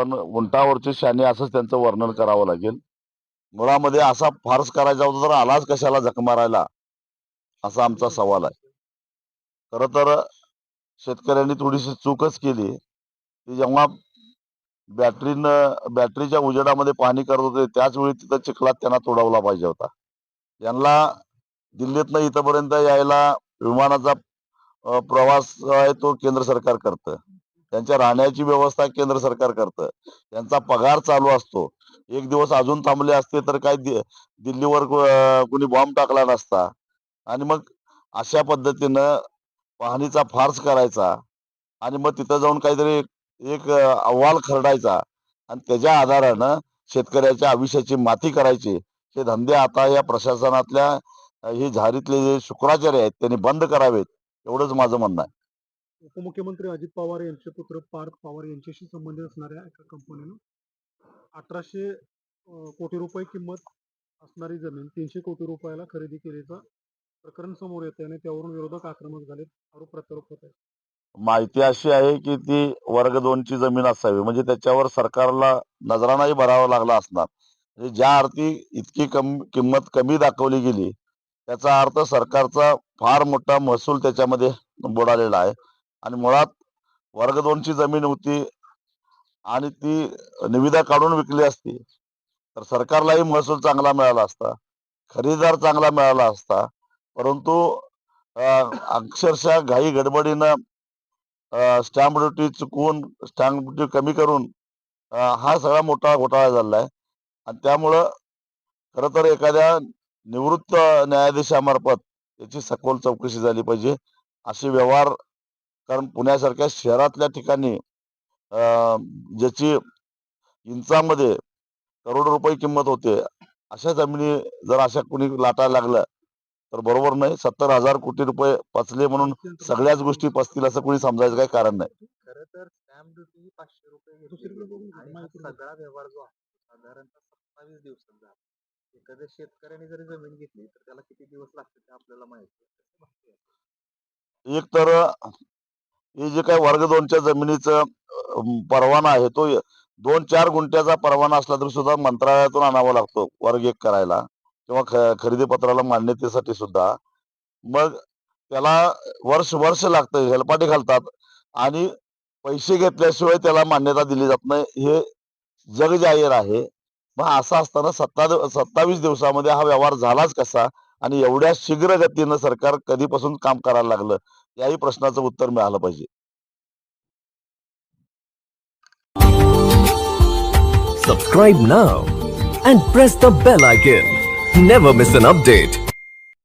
पण उंटावरचे शाने असंच त्यांचं वर्णन करावं लागेल. मुळामध्ये असा फारस करायचा होता तर आलाच कशाला जख मारायला असा आमचा सवाल आहे. खरं तर शेतकऱ्यांनी थोडीशी चूकच केली. की जेव्हा बॅटरीनं बॅटरीच्या उजेडामध्ये पाणी करत होते त्याच वेळी तिथं चिखलात त्यांना तोडवला पाहिजे होता. यांना दिल्लीतनं इथंपर्यंत यायला विमानाचा प्रवास आहे तो केंद्र सरकार करतं. त्यांच्या राहण्याची व्यवस्था केंद्र सरकार करतं. त्यांचा पगार चालू असतो. एक दिवस अजून थांबले असते तर काय दि- दिल्लीवर कुणी कोणी बॉम्ब टाकला नसता. आणि मग अशा पद्धतीनं पाहणीचा फार्स करायचा आणि मग तिथं जाऊन काहीतरी एक अहवाल खरडायचा. आणि त्याच्या आधारानं शेतकऱ्याच्या आयुष्याची माती करायची. हे धंदे आता या प्रशासनातल्या हे झारीतले जे शुक्राचार्य आहेत त्यांनी बंद करावेत. एवढंच माझं म्हणणं आहे. उपमुख्यमंत्री अजित पवार यांचे पुत्र पार्थ पवार यांच्याशी संबंधित असणाऱ्या एका कंपनीनं अठराशे कोटी रुपये किंमत असणारी जमीन तीनशे कोटी रुपयाला खरेदी केल्याचं प्रकरण समोर येते आहे आणि त्यावरून विरोधक आक्रमक झाले आरोप प्रत्यारोप होत आहे माहिती अशी आहे की ती वर्ग दोनची जमीन असावी म्हणजे त्याच्यावर सरकारला नजरानाही भरावा लागला असणार. म्हणजे ज्या अर्थी इतकी कम किंमत कमी दाखवली गेली त्याचा अर्थ सरकारचा फार मोठा महसूल त्याच्यामध्ये बुडालेला आहे. आणि मुळात वर्ग दोनची जमीन होती आणि ती निविदा काढून विकली असती तर सरकारलाही महसूल चांगला मिळाला असता खरेदीदार चांगला मिळाला असता परंतु अक्षरशः घाई गडबडीनं स्टॅम्प ड्युटी चुकवून स्टॅम्प ड्युटी कमी करून हा सगळा मोठा घोटाळा झालेला आहे आणि त्यामुळं खरं तर एखाद्या निवृत्त न्यायाधीशामार्फत याची सखोल चौकशी झाली पाहिजे असे व्यवहार कारण पुण्यासारख्या शहरातल्या ठिकाणी अं, ज्याची इंचामध्ये करोड रुपये किंमत होते अशा जमिनी जर अशा कुणी लाटायला लागल्या तर बरोबर नाही. सत्तर हजार कोटी रुपये पचले म्हणून सगळ्याच गोष्टी पचतील असं कोणी समजायचं काही कारण नाही. खरं तर स्टॅम्प ड्युटी ही पाचशे रुपये सगळा व्यवहार जो आहे साधारणतः सत्तावीस दिवसात झाला. एखाद्या शेतकऱ्याने जरी जमीन घेतली तर त्याला किती दिवस लागतात ते आपल्याला माहिती? एक तर हे जे काही वर्ग दोनच्या जमिनीचं परवाना आहे तो दोन चार गुंठ्याचा परवाना असला तरी सुद्धा मंत्रालयातून आणावा लागतो वर्ग एक करायला किंवा ख- खरेदी पत्राला मान्यतेसाठी सुद्धा. मग त्याला वर्ष वर्ष लागतं हेलपाटी घालतात आणि पैसे घेतल्याशिवाय त्याला मान्यता दिली जात नाही हे जग जाहीर आहे. मग असं असताना सत्ता सत्तावीस दिवसामध्ये हा व्यवहार झालाच कसा? आणि एवढ्या शीघ्र गतीनं सरकार कधीपासून काम करायला लागलं? याही प्रश्नाचं उत्तर मिळालं पाहिजे. सबस्क्राईब ना and press the bell icon never miss an update